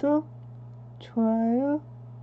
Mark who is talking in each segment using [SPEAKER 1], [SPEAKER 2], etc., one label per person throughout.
[SPEAKER 1] 구독, 좋아요,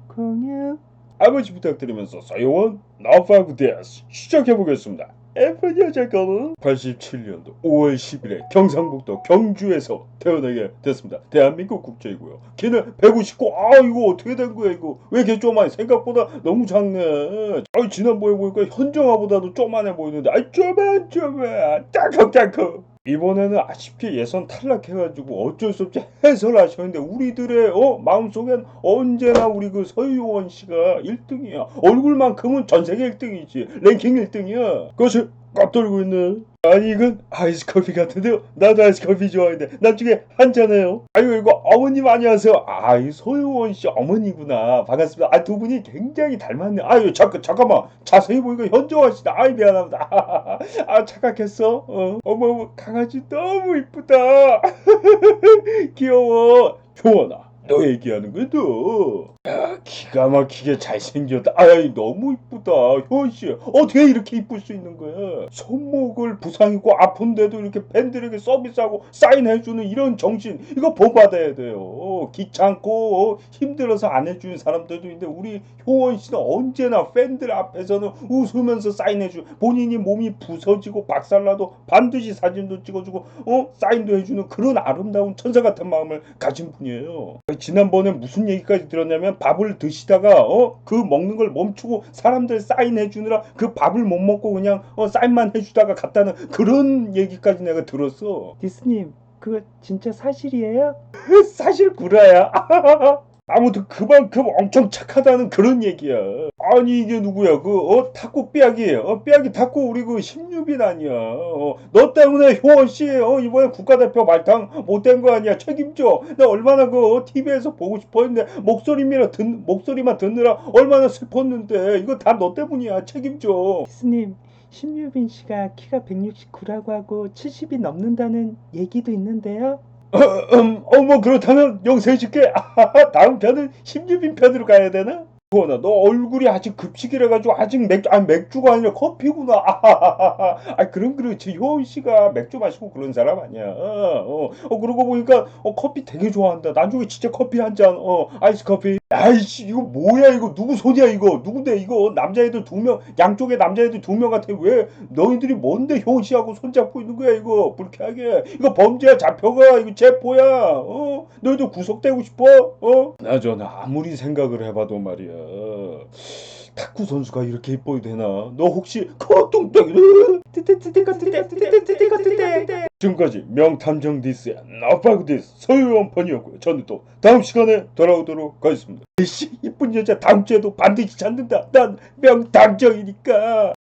[SPEAKER 1] 공유.
[SPEAKER 2] 아버지 부탁드리면서 사요원 나파구 데스 시작해보겠습니다. 예쁜 여자가는 87년도 5월 10일에 경상북도 경주에서 태어나게 됐습니다. 대한민국 국적이고요. 걔는 159. 아 이거 어떻게 된 거야 이거? 왜 이렇게 쪼만해? 생각보다 너무 작네. 아 지난번에 보니까 현정아보다도 쪼만해 보이는데 아 쪼만 쪼만 따끔따끔. 이번에는 아쉽게 예선 탈락해가지고 어쩔 수 없이 해설 하셨는데 우리들의 어? 마음속엔 언제나 우리 그 서유원 씨가 1등이야. 얼굴만큼은 전 세계 1등이지. 랭킹 1등이야. 그것을 깜돌고 있네 아니 이건 아이스 커피 같은데요. 나도 아이스 커피 좋아하는데. 나중에 한 잔해요. 아이고 이거 어머님 안녕하세요. 아이 서유원 씨 어머니구나. 반갑습니다. 아 두 분이 굉장히 닮았네. 아유 잠깐 잠깐만. 자세히 보니까 현정아 씨다. 아이 미안합니다. 아 착각했어? 어? 어머 강아지 너무 이쁘다. 귀여워. 효원아 너 얘기하는 거너? 야 기가 막히게 잘생겼다. 아이 너무 이쁘다. 효원씨 어떻게 이렇게 이쁠 수 있는 거야? 손목을 부상이고 아픈데도 이렇게 팬들에게 서비스하고 사인해주는 이런 정신 이거 본받아야 돼요. 귀찮고 어, 힘들어서 안 해주는 사람들도 있는데 우리 효원씨는 언제나 팬들 앞에서는 웃으면서 사인해주 본인이 몸이 부서지고 박살나도 반드시 사진도 찍어주고 어 사인도 해주는 그런 아름다운 천사 같은 마음을 가진 분이에요. 지난번에 무슨 얘기까지 들었냐면 밥을 드시다가 어 그 먹는 걸 멈추고 사람들 사인해 주느라 그 밥을 못 먹고 그냥 어 사인만 해주다가 갔다는 그런 얘기까지 내가 들었어.
[SPEAKER 1] 디스님, 그거 진짜 사실이에요?
[SPEAKER 2] 사실 구라야. 아무튼 그만큼 엄청 착하다는 그런 얘기야. 아니 이게 누구야? 그 어 탁구 삐약이 어 삐약이 탁구 우리 그 심유빈 아니야. 어, 너 때문에 효원 씨 어, 이번에 국가대표 말탕 못된 거 아니야? 책임져. 나 얼마나 그 TV에서 보고 싶었는데 목소리만 듣 목소리만 듣느라 얼마나 슬펐는데 이거 다 너 때문이야. 책임져.
[SPEAKER 1] 디스님, 심유빈 씨가 키가 169라고 하고 70이 넘는다는 얘기도 있는데요.
[SPEAKER 2] 음, 어 뭐 그렇다면 용서해줄게. 다음 편은 심유빈 편으로 가야 되나? 호원아, 너 얼굴이 아직 급식이라 가지고 아직 맥주 아니 맥주가 아니라 커피구나. 아 그럼 그렇지. 효은 씨가 맥주 마시고 그런 사람 아니야. 어, 어 그러고 보니까 어 커피 되게 좋아한다. 나중에 진짜 커피 한 잔, 어 아이스 커피. 아이씨 이거 뭐야 이거? 누구 손이야 이거? 누군데 이거? 남자애들 두 명 양쪽에 남자애들 두 명 같아. 왜? 너희들이 뭔데 효은 씨하고 손잡고 있는 거야 이거? 불쾌하게. 이거 범죄야 잡혀가. 이거 체포야. 어? 너희들 구속되고 싶어? 어? 나저나 아무리 생각을 해봐도 말이야. 탁구 선수가 이렇게 이뻐야 되나? 너 혹시 커뚱땡이 지금까지 명탐정 디스의 나파구 디스 서유원 번이었고요. 저는 또 다음 시간에 돌아오도록 하겠습니다. 이씨 이쁜 여자 다음 주에도 반드시 찾는다. 난 명탐정이니까